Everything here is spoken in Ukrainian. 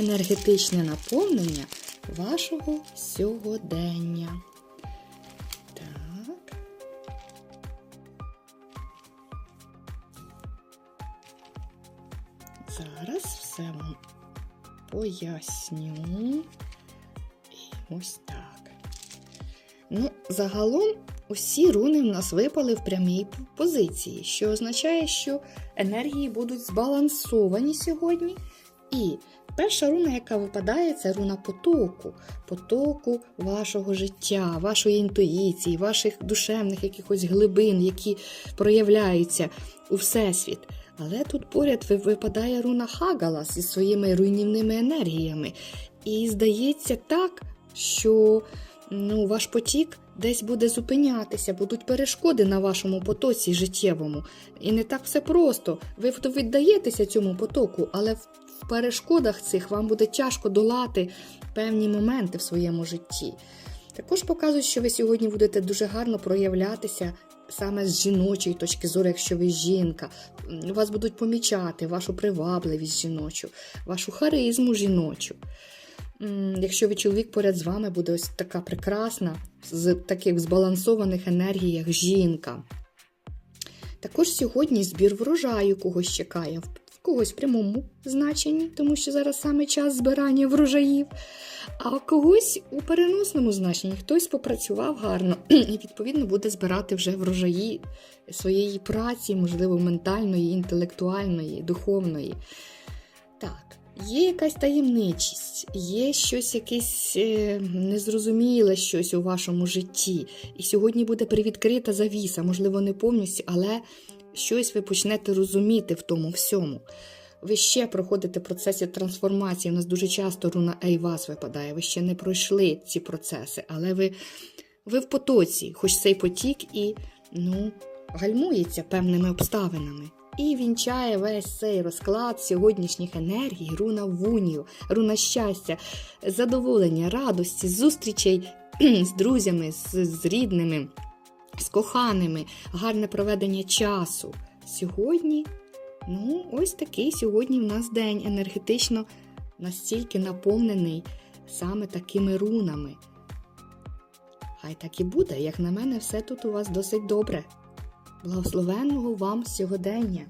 енергетичне наповнення вашого сьогодення. Так. Зараз все вам поясню. І ось так. Ну, загалом усі руни в нас випали в прямій позиції, що означає, що енергії будуть збалансовані сьогодні. І перша руна, яка випадає, це руна потоку, потоку вашого життя, вашої інтуїції, ваших душевних якихось глибин, які проявляються у Всесвіт. Але тут поряд випадає руна Хагалас зі своїми руйнівними енергіями. І здається так, що ну, ваш потік десь буде зупинятися, будуть перешкоди на вашому потоці життєвому. І не так все просто. Ви віддаєтеся цьому потоку, але в перешкодах цих вам буде тяжко долати певні моменти в своєму житті. Також показують, що ви сьогодні будете дуже гарно проявлятися саме з жіночої точки зору, якщо ви жінка. Вас будуть помічати вашу привабливість жіночу, вашу харизму жіночу. Якщо ви чоловік поряд з вами буде ось така прекрасна, з таких збалансованих енергіях жінка. Також сьогодні збір врожаю когось чекає, когось в прямому значенні, тому що зараз саме час збирання врожаїв, а когось у переносному значенні хтось попрацював гарно і, відповідно, буде збирати вже врожаї своєї праці, можливо, ментальної, інтелектуальної, духовної. Так, є якась таємничість, є щось якесь е, незрозуміле щось у вашому житті. І сьогодні буде привідкрита завіса, можливо, не повністю, але щось ви почнете розуміти в тому всьому. Ви ще проходите процеси трансформації. У нас дуже часто руна Ейвас випадає. Ви ще не пройшли ці процеси, але ви, ви в потоці, хоч цей потік і ну, гальмується певними обставинами. І вінчає весь цей розклад сьогоднішніх енергій, руна вунію, руна щастя, задоволення, радості, зустрічей з друзями, з, з рідними, з коханими, гарне проведення часу. Сьогодні, ну, ось такий сьогодні в нас день енергетично настільки наповнений саме такими рунами. Хай так і буде, як на мене, все тут у вас досить добре. Благословенного вам сьогодення!